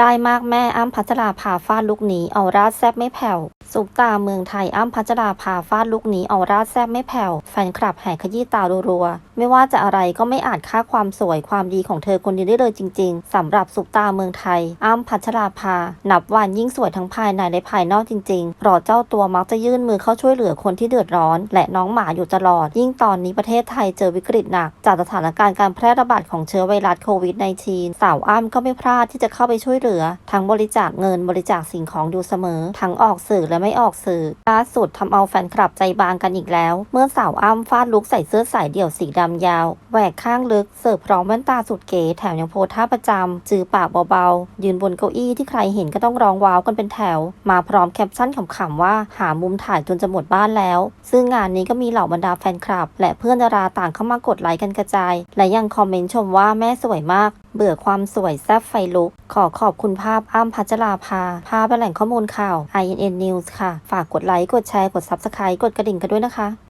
ได้มากแม่อ้ำพัชราภาฟาดลุกนี้เอาราดแซบไม่แผ่วซุปตาเมืองไทยอ้ำพัชราภาฟาดลุกนี้เอาราดแซบไม่แผ่วแฟนคลับแห่ขยี้ตารัวๆไม่ว่าจะอะไรก็ไม่อาจค่าความสวยความดีของเธอคนเดียวได้เลยจริง ๆสำหรับซุปตาเมืองไทยอ้ำพัชราภานับวันยิ่งสวยทั้งภายในและภายนอกจริงๆเพราะเจ้าตัวมักจะยื่นมือเข้าช่วยเหลือคนที่เดือดร้อน และน้องหมาอยู่ตลอด ยิ่งตอนนี้ประเทศไทยเจอวิกฤตหนัก จากสถานการณ์การแพร่ระบาดของเชื้อไวรัสโควิด -19 สาวอ้ำก็ไม่พลาดที่จะเข้าไปช่วยเหลือ ทั้งบริจาคเงินบริจาคสิ่งของอยู่เสมอ ทั้งออกสื่อและไม่ออกสื่อล่าสุดทำเอาแฟนคลับใจบางกันอีกแล้ว เมื่อสาวอ้ำฟาดลุกใส่เสื้อสายเดี่ยวสีดำยาวแหวกข้างลึกเสิร์ฟพร้อมแว่นตาสุดเก๋แถมยังโพท่าประจำจือปากเบาๆ ยืนบนเก้าอี้ที่ใครเห็นก็ต้องร้องว้าวกันเป็นแถว มาพร้อมแคปชั่นขำๆว่าหามุมถ่ายจนจะหมดบ้านแล้ว ซึ่งงานนี้ก็มีเหล่าบรรดาแฟนคลับ และเพื่อนดาราต่างเข้ามากดไลค์กันกระจาย และยังคอมเมนต์ชมว่าแม่สวยมาก เบื่อความสวยแซ่บไฟลุก ขอขอบคุณภาพอ้ำพัชราภา ภาพแหล่งข้อมูลข่าว INN News ค่ะ ฝากกดไลค์ กดแชร์ กด Subscribe กดกระดิ่งกันด้วยนะคะ